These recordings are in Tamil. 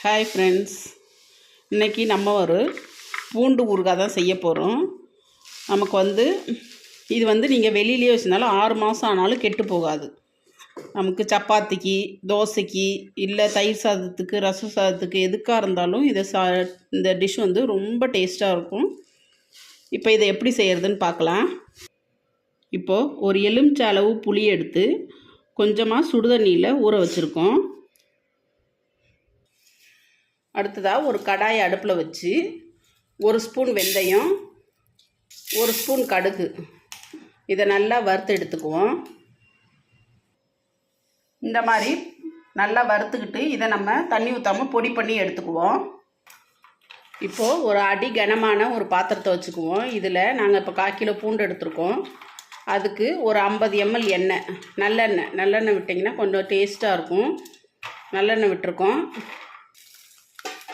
ஹாய் ஃப்ரெண்ட்ஸ் இன்றைக்கி நம்ம ஒரு பூண்டு ஊறுகாய் தான் செய்ய போகிறோம் நமக்கு வந்து இது வந்து நீங்கள் வெளியிலேயே வச்சுருந்தாலும் ஆறு மாதம் ஆனாலும் கெட்டு போகாது. நமக்கு சப்பாத்திக்கு தோசைக்கு இல்லை தயிர் சாதத்துக்கு ரசம் சாதத்துக்கு எதுக்காக இருந்தாலும் இதை சா இந்த டிஷ் வந்து ரொம்ப டேஸ்ட்டாக இருக்கும். இப்போ இதை எப்படி செய்கிறதுன்னு பார்க்கலாம் இப்போது ஒரு எலுமிச்சை அளவு புளி எடுத்து கொஞ்சமாக சுடுதண்ணியில் ஊற வச்சுருக்கோம். அடுத்ததாக ஒரு கடாயை அடுப்பில் வச்சு ஒரு ஸ்பூன் வெந்தயம் ஒரு ஸ்பூன் கடுகு. இதை நல்லா வறுத்து எடுத்துக்குவோம். இந்த மாதிரி நல்லா வறுத்துக்கிட்டு இதை நம்ம தண்ணி ஊற்றாமல் பொடி பண்ணி எடுத்துக்குவோம். இப்போது ஒரு அடி கனமான ஒரு பாத்திரத்தை வச்சுக்குவோம். இதில் நாங்கள் இப்போ கால் கிலோ பூண்டு எடுத்துருக்கோம். அதுக்கு ஒரு ஐம்பது எம்எல் எண்ணெய் நல்லெண்ணெய். நல்லெண்ணெய் விட்டிங்கன்னா கொஞ்சம் டேஸ்ட்டாக இருக்கும். நல்லெண்ணெய் விட்டுருக்கோம்.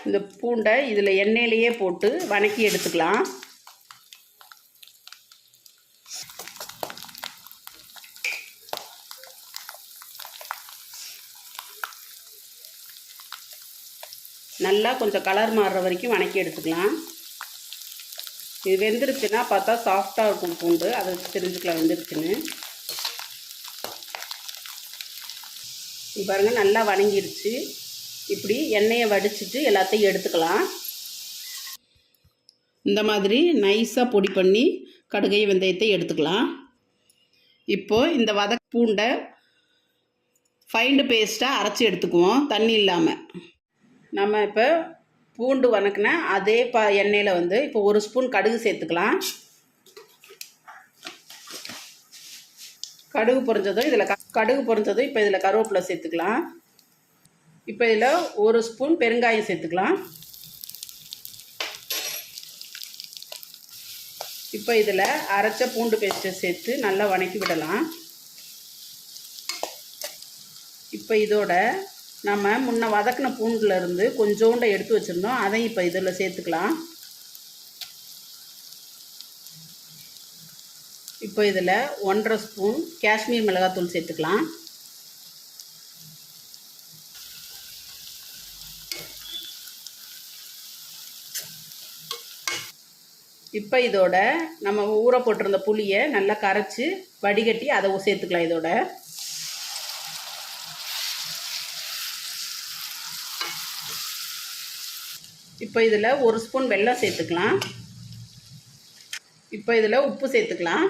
இந்த பூண்டை இதில் எண்ணெயிலேயே போட்டு வணக்கி எடுத்துக்கலாம். நல்லா கொஞ்சம் கலர் மாறுற வரைக்கும் வணக்கி எடுத்துக்கலாம். இது வெந்துருச்சுன்னா பார்த்தா சாஃப்டாக இருக்கும் பூண்டு. அதை வச்சு தெரிஞ்சுக்கலாம் வெந்துருச்சுன்னு. இது பாருங்கள் நல்லா வணங்கிருச்சு. இப்படி எண்ணெயை வடிச்சிட்டு எல்லாத்தையும் எடுத்துக்கலாம். இந்த மாதிரி நைஸாக பொடி பண்ணி கடுகை வெந்தயத்தை எடுத்துக்கலாம். இப்போது இந்த வத பூண்டை ஃபைண்டு பேஸ்ட்டாக அரைச்சி எடுத்துக்குவோம் தண்ணி இல்லாமல் நம்ம இப்போ பூண்டு வணக்கின அதே ப எண்ணெயில் வந்து இப்போ ஒரு ஸ்பூன் கடுகு சேர்த்துக்கலாம். கடுகு பொறிஞ்சதும் இதில் க கடுகு பொறிஞ்சதும் இப்போ இதில் கருவேப்பிலை சேர்த்துக்கலாம். இப்போ இதில் ஒரு ஸ்பூன் பெருங்காயம் சேர்த்துக்கலாம். இப்போ இதில் அரைச்ச பூண்டு பேஸ்ட்டை சேர்த்து நல்லா வணக்கி விடலாம். இப்போ இதோட நம்ம முன்ன வதக்கின பூண்டுலேருந்து கொஞ்சோண்டை எடுத்து வச்சுருந்தோம். அதையும் இப்போ இதில் சேர்த்துக்கலாம். இப்போ இதில் ஒன்றரை ஸ்பூன் காஷ்மீர் மிளகாத்தூள் சேர்த்துக்கலாம். இப்போ இதோட நம்ம ஊற போட்டிருந்த புளியை நல்லா கரைச்சி வடிகட்டி அதை சேர்த்துக்கலாம் இதோட. இப்போ இதில் ஒரு ஸ்பூன் வெல்லம் சேர்த்துக்கலாம். இப்போ இதில் உப்பு சேர்த்துக்கலாம்.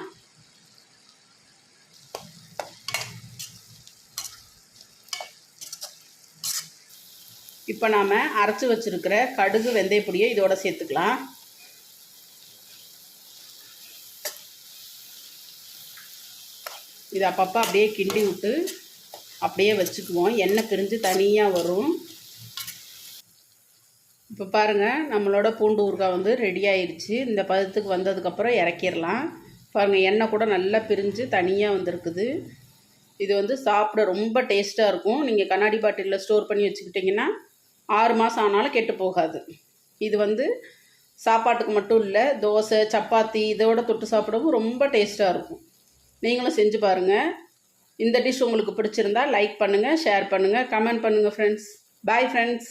இப்போ நாம் அரைச்சி வச்சுருக்கிற கடுகு வெந்தயப்பொடியை இதோட சேர்த்துக்கலாம். இதை அப்பப்போ அப்படியே கிண்டி விட்டு அப்படியே வச்சுக்குவோம். எண்ணெய் பிரிஞ்சு தனியாக வரும். இப்போ பாருங்கள் நம்மளோட பூண்டு ஊறுகாய் வந்து ரெடி ஆயிடுச்சு. இந்த பதத்துக்கு வந்ததுக்கப்புறம் இறக்கிடலாம். பாருங்கள் எண்ணெய் கூட நல்லா பிரிஞ்சு தனியாக வந்திருக்குது. இது வந்து சாப்பிட ரொம்ப டேஸ்ட்டாக இருக்கும். நீங்கள் கண்ணாடி பாட்டிலில் ஸ்டோர் பண்ணி வச்சுக்கிட்டிங்கன்னா ஆறு மாதம் ஆனாலும் கெட்டு போகாது. இது வந்து சாப்பாட்டுக்கு மட்டும் இல்லை தோசை சப்பாத்தி இதோட தொட்டு சாப்பிடவும் ரொம்ப டேஸ்ட்டாக இருக்கும். நீங்களும் செஞ்சு பாருங்கள் இந்த டிஷ் உங்களுக்கு பிடிச்சிருந்தா லைக் பண்ணுங்கள் ஷேர் பண்ணுங்கள் கமெண்ட் பண்ணுங்கள் ஃப்ரெண்ட்ஸ் பாய் ஃப்ரெண்ட்ஸ்